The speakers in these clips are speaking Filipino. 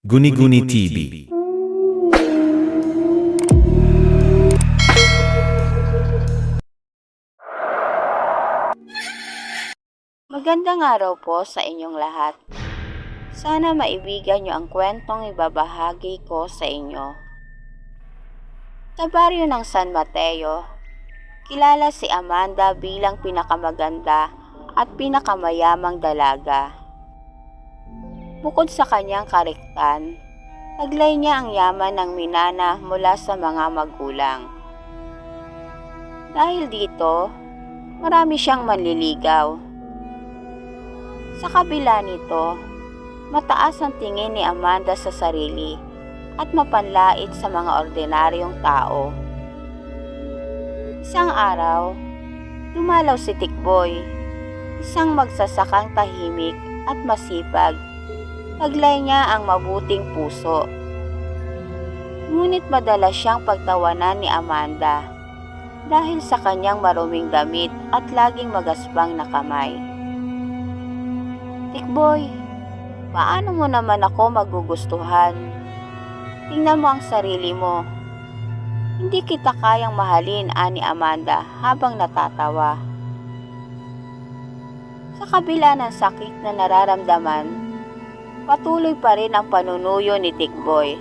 Guni-Guni TV. Magandang araw po sa inyong lahat. Sana maibigan niyo ang kwentong ibabahagi ko sa inyo. Sa baryo ng San Mateo, kilala si Amanda bilang pinakamaganda at pinakamayamang dalaga. Bukod sa kanyang kariktan, taglay niya ang yaman ng minana mula sa mga magulang. Dahil dito, marami siyang manliligaw. Sa kabila nito, mataas ang tingin ni Amanda sa sarili at mapanlait sa mga ordinaryong tao. Isang araw, dumalaw si Tikboy, isang magsasakang tahimik at masipag. Taglay niya ang mabuting puso. Ngunit madalas siyang pagtawanan ni Amanda dahil sa kanyang maruming damit at laging magasbang na kamay. Tikboy, paano mo naman ako magugustuhan? Tingnan mo ang sarili mo. Hindi kita kayang mahalin, ani Amanda habang natatawa. Sa kabila ng sakit na nararamdaman, patuloy pa rin ang panunuyo ni Tikboy.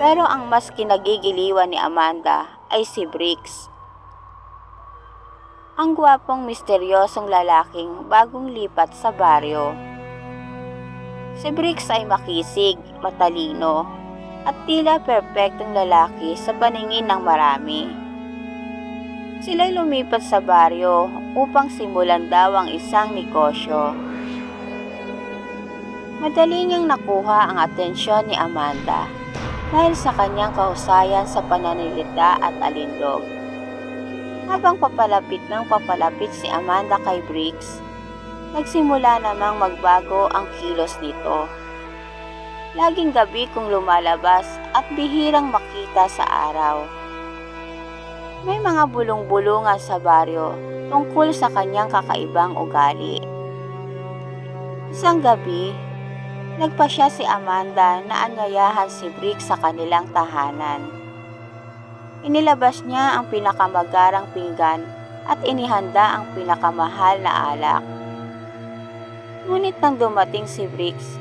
Pero ang mas kinagigiliwan ni Amanda ay si Briggs. Ang gwapong misteryosong lalaking bagong lipat sa baryo. Si Briggs ay makisig, matalino, at tila perpektong lalaki sa paningin ng marami. Sila'y lumipat sa baryo upang simulan daw ang isang negosyo. Madali niyang nakuha ang atensyon ni Amanda dahil sa kanyang kahusayan sa pananilita at alindog. Habang papalapit ng papalapit si Amanda kay Briggs, nagsimula namang magbago ang kilos nito. Laging gabi kung lumalabas at bihirang makita sa araw. May mga bulong-bulungan sa baryo tungkol sa kanyang kakaibang ugali. Isang gabi, nagpa siya si Amanda na anyayahan si Briggs sa kanilang tahanan. Inilabas niya ang pinakamagarang pinggan at inihanda ang pinakamahal na alak. Ngunit nang dumating si Briggs,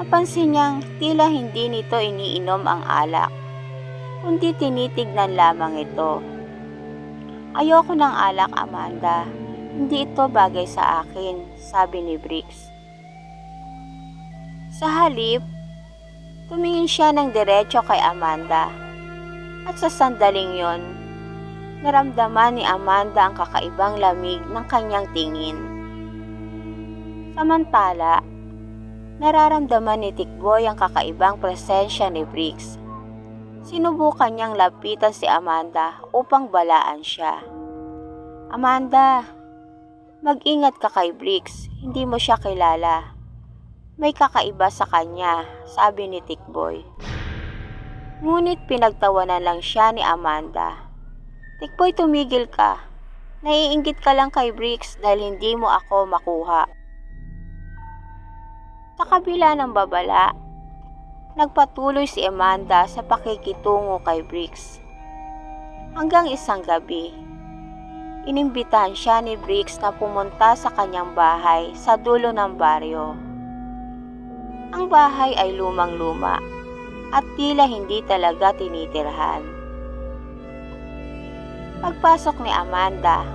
napansin niyang tila hindi nito iniinom ang alak, kundi tinitignan lamang ito. Ayoko ng alak, Amanda. Hindi ito bagay sa akin, sabi ni Briggs. Sa halip, tumingin siya ng diretso kay Amanda. At sa sandaling yon, naramdaman ni Amanda ang kakaibang lamig ng kanyang tingin. Samantala, nararamdaman ni Tikboy ang kakaibang presensya ni Briggs. Sinubukan niyang lapitan si Amanda upang balaan siya. Amanda, mag-ingat ka kay Briggs, hindi mo siya kilala. May kakaiba sa kanya, sabi ni Tikboy. Ngunit pinagtawanan lang siya ni Amanda. Tikboy, tumigil ka. Naiinggit ka lang kay Briggs dahil hindi mo ako makuha. Sa kabila ng babala, nagpatuloy si Amanda sa pakikitungo kay Briggs. Hanggang isang gabi, inimbitahan siya ni Briggs na pumunta sa kanyang bahay sa dulo ng baryo. Ang bahay ay lumang-luma at tila hindi talaga tinitirhan. Pagpasok ni Amanda,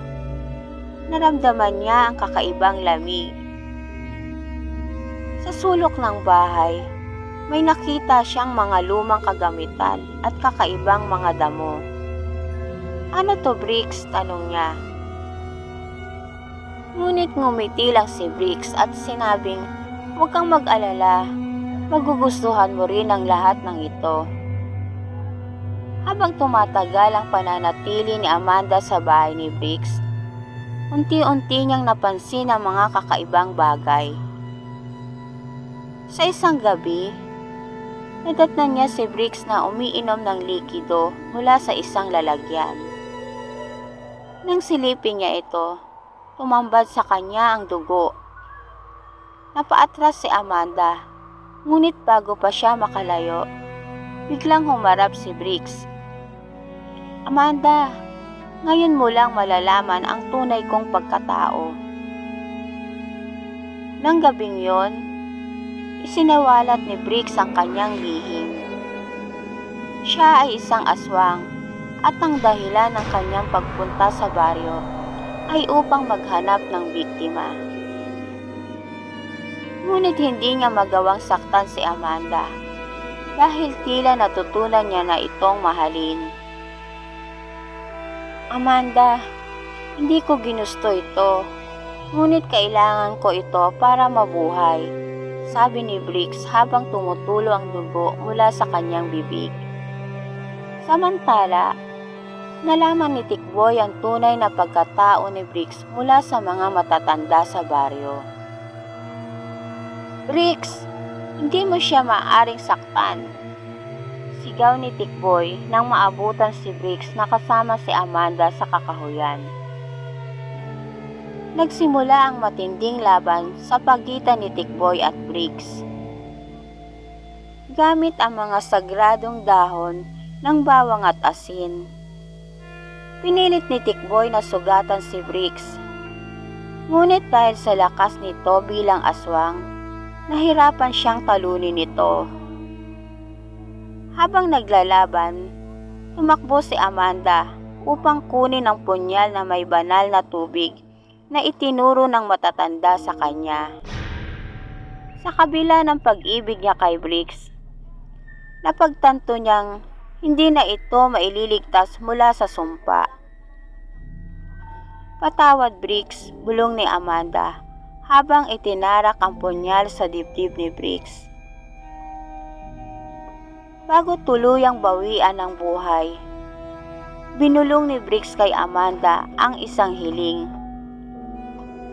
naramdaman niya ang kakaibang lamig. Sa sulok ng bahay, may nakita siyang mga lumang kagamitan at kakaibang mga damo. Ano to, Briggs? Tanong niya. Ngunit ngumiti lang si Briggs at sinabing, Huwag kang mag-alala, magugustuhan mo rin ang lahat ng ito. Habang tumatagal ang pananatili ni Amanda sa bahay ni Briggs, unti-unti niyang napansin ang mga kakaibang bagay. Sa isang gabi, nadatnan niya si Briggs na umiinom ng likido mula sa isang lalagyan. Nang silipin niya ito, tumambad sa kanya ang dugo. Napaatras si Amanda Ngunit bago pa siya makalayo, biglang humarap si Briggs. Amanda, ngayon mo lang malalaman ang tunay kong pagkatao. Nang gabing yon, isinawalat ni Briggs ang kanyang lihim. Siya ay isang aswang at ang dahilan ng kanyang pagpunta sa baryo ay upang maghanap ng biktima. Ngunit hindi niya magawang saktan si Amanda dahil tila natutunan niya na itong mahalin. Amanda, hindi ko ginusto ito, ngunit kailangan ko ito para mabuhay, sabi ni Briggs habang tumutulo ang dugo mula sa kanyang bibig. Samantala, nalaman ni Tikboy ang tunay na pagkatao ni Briggs mula sa mga matatanda sa baryo. Briggs, hindi mo siya maaring saktan. Sigaw ni Tikboy nang maabutan si Briggs na kasama si Amanda sa kakahuyan. Nagsimula ang matinding laban sa pagitan ni Tikboy at Briggs. Gamit ang mga sagradong dahon ng bawang at asin. Pinilit ni Tikboy na sugatan si Briggs. Ngunit dahil sa lakas nito bilang aswang, Nahirapan siyang talunin ito. Habang naglalaban, tumakbo si Amanda upang kunin ang punyal na may banal na tubig na itinuro ng matatanda sa kanya. Sa kabila ng pag-ibig niya kay Briggs, napagtanto niyang hindi na ito maililigtas mula sa sumpa. Patawad Briggs, bulong ni Amanda habang itinarak ang punyal sa dibdib ni Briggs. Bago tuluyang bawian ng buhay, binulong ni Briggs kay Amanda ang isang hiling.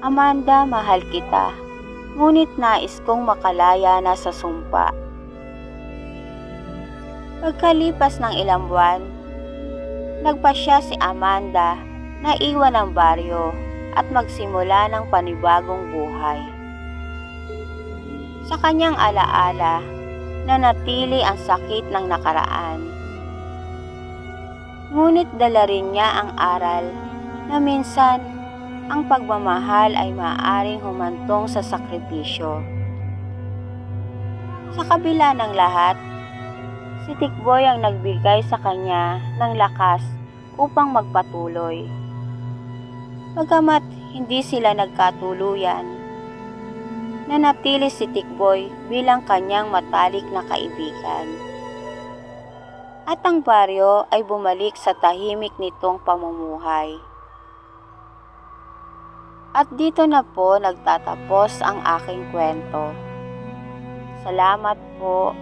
Amanda, mahal kita, ngunit nais kong makalaya na sa sumpa. Pagkalipas ng ilang buwan, nagpasya si Amanda na iwan ang baryo at magsimula ng panibagong buhay. Sa kanyang alaala, nanatili ang sakit ng nakaraan. Ngunit dala rin niya ang aral na minsan ang pagmamahal ay maaaring humantong sa sakripisyo. Sa kabila ng lahat, si Tikboy ang nagbigay sa kanya ng lakas upang magpatuloy. Bagamat hindi sila nagkatuluyan, nanatili si Tikboy bilang kanyang matalik na kaibigan. At ang baryo ay bumalik sa tahimik nitong pamumuhay. At dito na po nagtatapos ang aking kwento. Salamat po